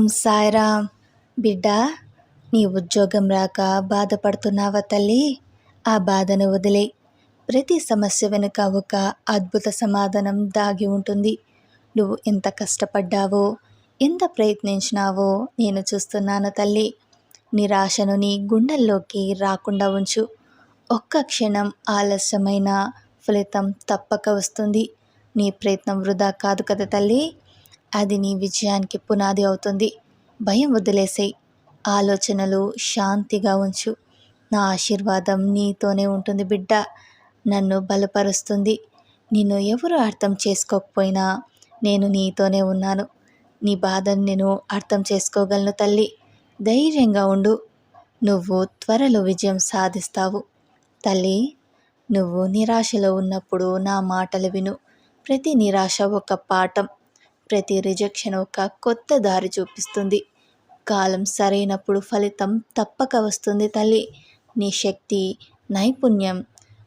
ఓం సాయిరామ్ బిడ్డ నీ ఉద్యోగం రాక బాధపడుతున్నావా తల్లి? ఆ బాధను వదిలే. ప్రతి సమస్య వెనుక ఒక అద్భుత సమాధానం దాగి ఉంటుంది. నువ్వు ఎంత కష్టపడ్డావో ఎంత ప్రయత్నించినావో నేను చూస్తున్నాను తల్లి. నిరాశను నీ గుండెల్లోకి రాకుండా ఉంచు. ఒక్క క్షణం ఆలస్యమైన ఫలితం తప్పక వస్తుంది. నీ ప్రయత్నం వృధా కాదు కదా తల్లి? అది నీ విజయానికి పునాది అవుతుంది. భయం వదిలేసేయి. ఆలోచనలు శాంతిగా ఉంచు. నా ఆశీర్వాదం నీతోనే ఉంటుంది బిడ్డ. నన్ను బలపరుస్తుంది. నిన్ను ఎవరు అర్థం చేసుకోకపోయినా నేను నీతోనే ఉన్నాను. నీ బాధను నేను అర్థం చేసుకోగలను తల్లి. ధైర్యంగా ఉండు. నువ్వు త్వరలో విజయం సాధిస్తావు. తల్లి నువ్వు నిరాశలో ఉన్నప్పుడు నా మాటలు విను. ప్రతి నిరాశ ఒక పాఠం. ప్రతి రిజెక్షన్ ఒక కొత్త దారి చూపిస్తుంది. కాలం సరైనప్పుడు ఫలితం తప్పక వస్తుంది తల్లి. నీ శక్తి నైపుణ్యం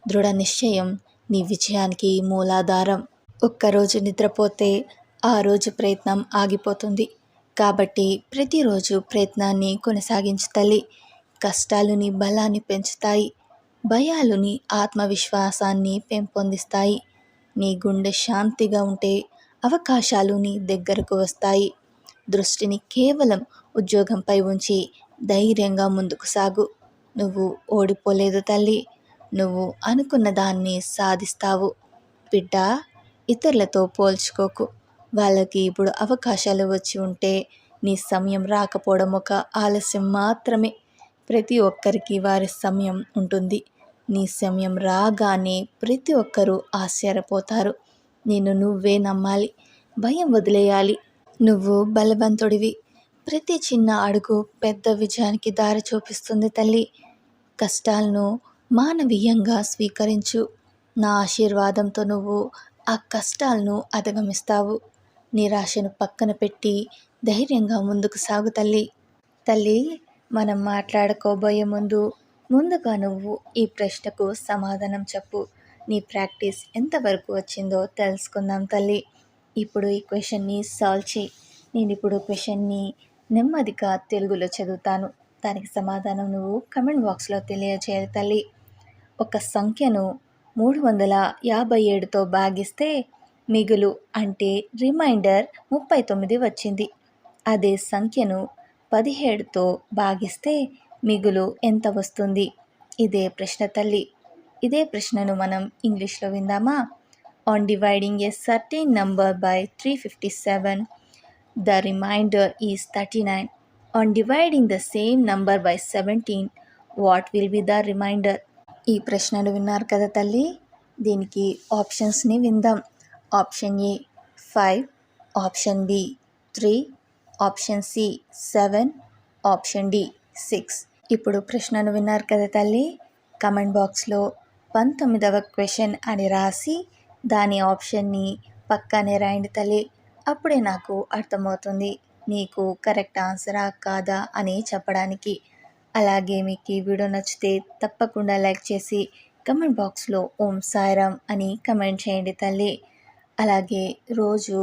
దృఢ నిశ్చయం నీ విజయానికి మూలాధారం. ఒక్కరోజు నిద్రపోతే ఆ రోజు ప్రయత్నం ఆగిపోతుంది. కాబట్టి ప్రతిరోజు ప్రయత్నాన్ని కొనసాగించు తల్లి. కష్టాలు నీ బలాన్ని పెంచుతాయి. భయాలు నీ ఆత్మవిశ్వాసాన్ని పెంపొందిస్తాయి. నీ గుండె శాంతిగా ఉంటే అవకాశాలు నీ దగ్గరకు వస్తాయి. దృష్టిని కేవలం ఉద్యోగంపై ఉంచి ధైర్యంగా ముందుకు సాగు. నువ్వు ఓడిపోలేదు తల్లి. నువ్వు అనుకున్న దాన్ని సాధిస్తావు. బిడ్డ ఇతరులతో పోల్చుకోకు. వాళ్ళకి ఇప్పుడు అవకాశాలు వచ్చి ఉంటే నీ సమయం రాకపోవడం ఒక ఆలస్యం మాత్రమే. ప్రతి ఒక్కరికి వారి సమయం ఉంటుంది. నీ సమయం రాగానే ప్రతి ఒక్కరూ ఆశ్చర్యపోతారు. నేను నువ్వే నమ్మాలి. భయం వదిలేయాలి. నువ్వు బలవంతుడివి. ప్రతి చిన్న అడుగు పెద్ద విజయానికి దారి చూపిస్తుంది తల్లి. కష్టాలను మానవీయంగా స్వీకరించు. నా ఆశీర్వాదంతో నువ్వు ఆ కష్టాలను అధిగమిస్తావు. నిరాశను పక్కన పెట్టి ధైర్యంగా ముందుకు సాగు తల్లి. తల్లి మనం మాట్లాడుకోబోయే ముందు ముందుగా నువ్వు ఈ ప్రశ్నకు సమాధానం చెప్పు. నీ ప్రాక్టీస్ ఎంతవరకు వచ్చిందో తెలుసుకుందాం తల్లి. ఇప్పుడు ఈ క్వశ్చన్ని సాల్వ్ చేయి. నేను ఇప్పుడు క్వశ్చన్ని నెమ్మదిగా తెలుగులో చదువుతాను. దానికి సమాధానం నువ్వు కమెంట్ బాక్స్లో తెలియజేయాలి తల్లి. ఒక సంఖ్యను మూడు వందల యాభై ఏడుతో భాగిస్తే మిగులు అంటే రిమైండర్ ముప్పై తొమ్మిది వచ్చింది. అదే సంఖ్యను పదిహేడుతో భాగిస్తే మిగులు ఎంత వస్తుంది? ఇదే ప్రశ్న తల్లి. ఇదే ప్రశ్నను మనం ఇంగ్లీష్లో విందామా? On dividing a certain number by three fifty seven the remainder is thirty nine on dividing the same number by seventeen what will be the remainder ఈ ప్రశ్నలు విన్నారు కదా తల్లి? దీనికి ఆప్షన్స్ని విందాం. Option A five. Option B three. Option C seven. Option D six. ఇప్పుడు ప్రశ్నను విన్నారు కదా తల్లి? కమెంట్ బాక్స్లో పంతొమ్మిదవ క్వశ్చన్ అని రాసి దాని ఆప్షన్ని పక్కనే రాయండి తల్లి. అప్పుడే నాకు అర్థమవుతుంది. మీకు కరెక్ట్ ఆన్సరా కాదా అని చెప్పడానికి. అలాగే మీకు ఈ వీడియో నచ్చితే తప్పకుండా లైక్ చేసి కమెంట్ బాక్స్లో ఓం సాయిరామ్ అని కమెంట్ చేయండి తల్లి. అలాగే రోజు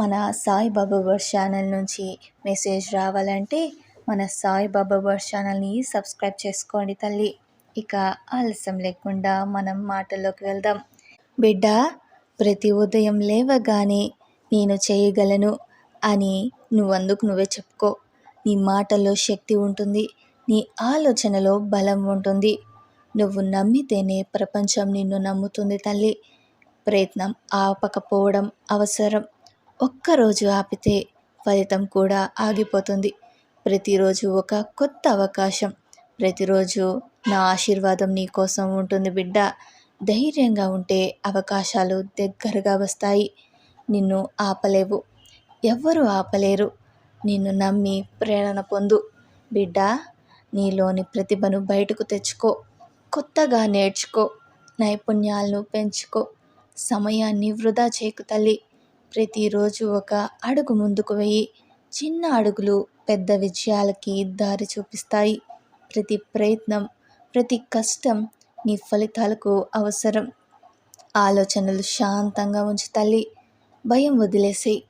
మన సాయిబాబా వర్ష్ ఛానల్ నుంచి మెసేజ్ రావాలంటే మన సాయిబాబా వర్ష్ ఛానల్ని సబ్స్క్రైబ్ చేసుకోండి తల్లి. ఇక ఆలస్యం లేకుండా మనం మాటల్లోకి వెళ్దాం. బిడ్డ ప్రతి ఉదయం లేవగానే నేను చేయగలను అని నువ్వందుకు నువ్వే చెప్పుకో. నీ మాటల్లో శక్తి ఉంటుంది నీ ఆలోచనలో బలం ఉంటుంది. నువ్వు నమ్మితేనే ప్రపంచం నిన్ను నమ్ముతుంది తల్లి. ప్రయత్నం ఆపకపోవడం అవసరం. ఒక్కరోజు ఆపితే ఫలితం కూడా ఆగిపోతుంది. ప్రతిరోజు ఒక కొత్త అవకాశం. ప్రతిరోజు నా ఆశీర్వాదం నీకోసం ఉంటుంది బిడ్డ. ధైర్యంగా ఉంటే అవకాశాలు దగ్గరగా వస్తాయి. నిన్ను ఆపలేవు. ఎవ్వరూ ఆపలేరు. నిన్ను నమ్మి ప్రేరణ పొందు. బిడ్డ నీలోని ప్రతిభను బయటకు తెచ్చుకో. కొత్తగా నేర్చుకో. నైపుణ్యాలను పెంచుకో. సమయాన్ని వృధా చేయకు తల్లి. ప్రతిరోజు ఒక అడుగు ముందుకు వెయ్యి చిన్న అడుగులు పెద్ద విజయాలకి దారి చూపిస్తాయి. ప్రతి ప్రయత్నం ప్రతి కష్టం నీ ఫలితాలకు అవసరం. ఆలోచనలు శాంతంగా ఉంచు తల్లి. భయం వదిలేసేయి.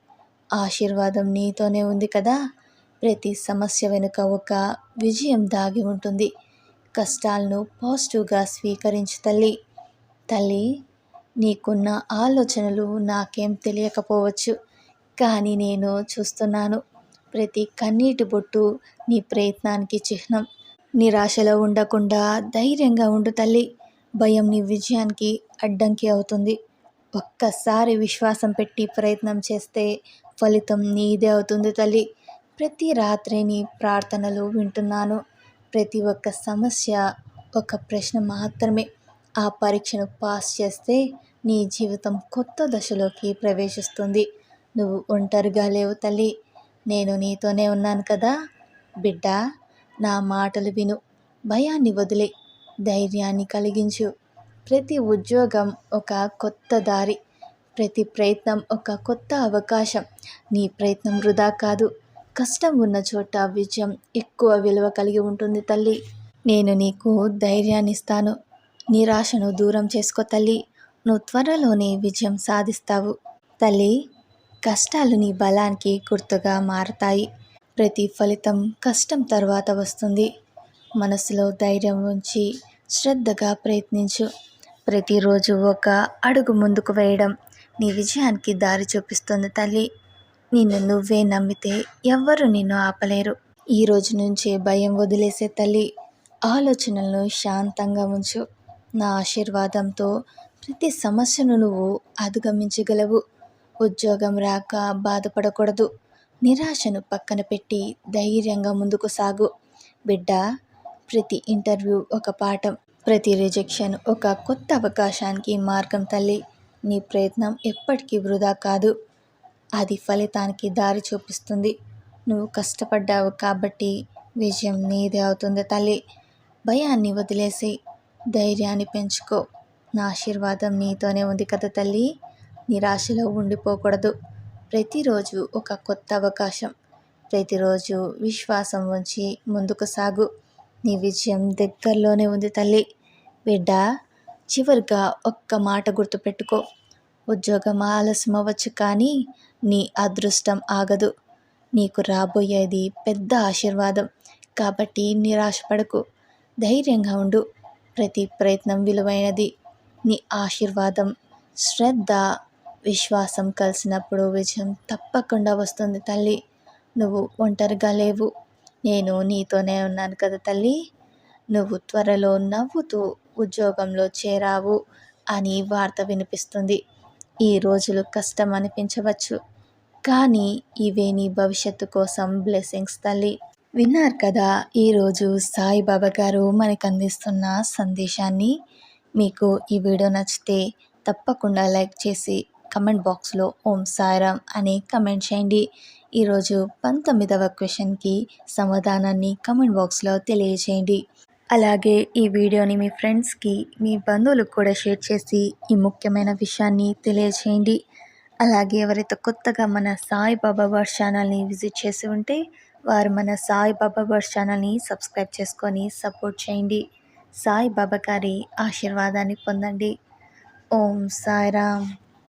ఆశీర్వాదం నీతోనే ఉంది కదా? ప్రతి సమస్య వెనుక ఒక విజయం దాగి ఉంటుంది. కష్టాలను పాజిటివ్గా స్వీకరించు తల్లి. తల్లి నీకున్న ఆలోచనలు నాకేం తెలియకపోవచ్చు కానీ నేను చూస్తున్నాను. ప్రతి కన్నీటి బొట్టు నీ ప్రయత్నానికి చిహ్నం. నిరాశలో ఉండకుండా ధైర్యంగా ఉండు తల్లి. భయం నీ విజయానికి అడ్డంకి అవుతుంది. ఒక్కసారి విశ్వాసం పెట్టి ప్రయత్నం చేస్తే ఫలితం నీదే అవుతుంది తల్లి. ప్రతి రాత్రి నీ ప్రార్థనలు వింటున్నాను. ప్రతి ఒక్క సమస్య ఒక ప్రశ్న మాత్రమే ఆ పరీక్షను పాస్ చేస్తే నీ జీవితం కొత్త దశలోకి ప్రవేశిస్తుంది. నువ్వు ఒంటరిగా లేవు తల్లి. నేను నీతోనే ఉన్నాను కదా బిడ్డ. నా మాటలు విను. భయాన్ని వదిలే. ధైర్యాన్ని కలిగించు. ప్రతి ఉద్యోగం ఒక కొత్త దారి. ప్రతి ప్రయత్నం ఒక కొత్త అవకాశం. నీ ప్రయత్నం వృధా కాదు. కష్టం ఉన్న చోట విజయం ఎక్కువ విలువ కలిగి ఉంటుంది తల్లి. నేను నీకు ధైర్యాన్ని ఇస్తాను నిరాశను దూరం చేసుకో తల్లి. నువ్వు త్వరలోనే విజయం సాధిస్తావు. తల్లి కష్టాలు నీ బలానికి గుర్తుగా మారతాయి. ప్రతి ఫలితం కష్టం తర్వాత వస్తుంది. మనసులో ధైర్యం ఉంచి శ్రద్ధగా ప్రయత్నించు. ప్రతిరోజు ఒక అడుగు ముందుకు వేయడం నీ విజయానికి దారి చూపిస్తుంది తల్లి. నిన్ను నువ్వే నమ్మితే ఎవ్వరు నిన్ను ఆపలేరు. ఈ రోజు నుంచే భయం వదిలేసే తల్లి ఆలోచనలను శాంతంగా ఉంచు. నా ఆశీర్వాదంతో ప్రతి సమస్యను నువ్వు అధిగమించగలవు. ఉద్యోగం రాక బాధపడకూడదు. నిరాశను పక్కన పెట్టి ధైర్యంగా ముందుకు సాగు. బిడ్డ ప్రతి ఇంటర్వ్యూ ఒక పాఠం ప్రతి రిజెక్షన్ ఒక కొత్త అవకాశానికి మార్గం తల్లి. నీ ప్రయత్నం ఎప్పటికీ వృధా కాదు. అది ఫలితానికి దారి చూపిస్తుంది. నువ్వు కష్టపడ్డావు కాబట్టి విజయం నీదే అవుతుంది తల్లి. భయాన్ని వదిలేసి ధైర్యాన్ని పెంచుకో. నా ఆశీర్వాదం నీతోనే ఉంది కదా తల్లి. నిరాశలో ఉండిపోకూడదు. ప్రతిరోజు ఒక కొత్త అవకాశం. ప్రతిరోజు విశ్వాసం ఉంచి ముందుకు సాగు. నీ విజయం దగ్గరలోనే ఉంది తల్లి. బిడ్డ చివరిగా ఒక్క మాట గుర్తుపెట్టుకో. ఉద్యోగం ఆలస్యం అవ్వచ్చు కానీ నీ అదృష్టం ఆగదు. నీకు రాబోయేది పెద్ద ఆశీర్వాదం. కాబట్టి నిరాశపడకు. ధైర్యంగా ఉండు. ప్రతి ప్రయత్నం విలువైనది. నీ ఆశీర్వాదం శ్రద్ధ విశ్వాసం కలిసినప్పుడు విజయం తప్పకుండా వస్తుంది తల్లి. నువ్వు ఒంటరిగా లేవు. నేను నీతోనే ఉన్నాను కదా తల్లి. నువ్వు త్వరలో నవ్వుతూ ఉద్యోగంలో చేరావు అని వార్త వినిపిస్తుంది. ఈ రోజులు కష్టం అనిపించవచ్చు కానీ ఇవే నీ భవిష్యత్తు కోసం బ్లెస్సింగ్స్ తల్లి. విన్నారు కదా ఈరోజు సాయిబాబా గారు మనకు అందిస్తున్న సందేశాన్ని. మీకు ఈ వీడియో నచ్చితే తప్పకుండా లైక్ చేసి కమెంట్ బాక్స్లో ఓం సాయిరామ్ అని కమెంట్ చేయండి. ఈరోజు పంతొమ్మిదవ క్వశ్చన్కి సమాధానాన్ని కమెంట్ బాక్స్లో తెలియజేయండి. అలాగే ఈ వీడియోని మీ ఫ్రెండ్స్కి మీ బంధువులకు కూడా షేర్ చేసి ఈ ముఖ్యమైన విషయాన్ని తెలియజేయండి. అలాగే ఎవరైతే కొత్తగా మన సాయిబాబా వర్డ్ ఛానల్ని విజిట్ చేసి ఉంటే వారు మన సాయిబాబా వర్డ్ ఛానల్ని సబ్స్క్రైబ్ చేసుకొని సపోర్ట్ చేయండి. సాయిబాబా గారి ఆశీర్వాదాన్ని పొందండి. ఓం సాయిరామ్